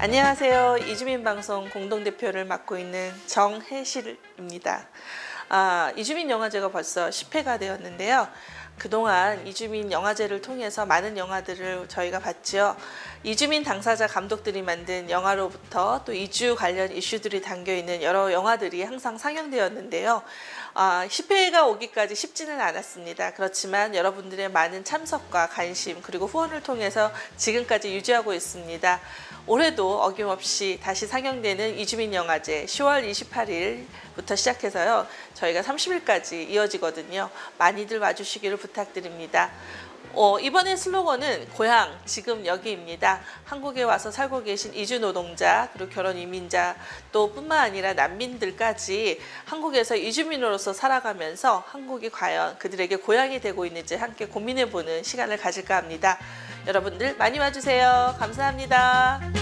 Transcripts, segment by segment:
안녕하세요. 이주민 방송 공동 대표를 맡고 있는 정혜실입니다. 아, 이주민 영화제가 벌써 10회가 되었는데요. 그동안 이주민 영화제를 통해서 많은 영화들을 저희가 봤죠. 이주민 당사자 감독들이 만든 영화로부터 또 이주 관련 이슈들이 담겨 있는 여러 영화들이 항상 상영되었는데요. 아, 10회가 오기까지 쉽지는 않았습니다. 그렇지만 여러분들의 많은 참석과 관심 그리고 후원을 통해서 지금까지 유지하고 있습니다. 올해도 어김없이 다시 상영되는 이주민 영화제 10월 28일부터 시작해서요. 저희가 30일까지 이어지거든요. 많이들 와주시기를 부탁드립니다. 어, 이번에 슬로건은 고향 지금 여기입니다. 한국에 와서 살고 계신 이주 노동자 그리고 결혼 이민자 또 뿐만 아니라 난민들까지 한국에서 이주민으로서 살아가면서 한국이 과연 그들에게 고향이 되고 있는지 함께 고민해 보는 시간을 가질까 합니다. 여러분들 많이 와주세요. 감사합니다.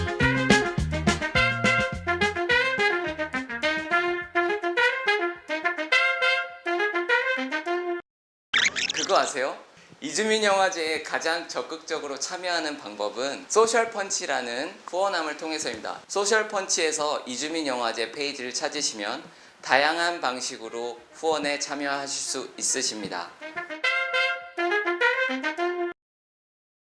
그거 아세요? 이주민 영화제에 가장 적극적으로 참여하는 방법은 소셜 펀치라는 후원함을 통해서입니다. 소셜 펀치에서 이주민 영화제 페이지를 찾으시면 다양한 방식으로 후원에 참여하실 수 있으십니다.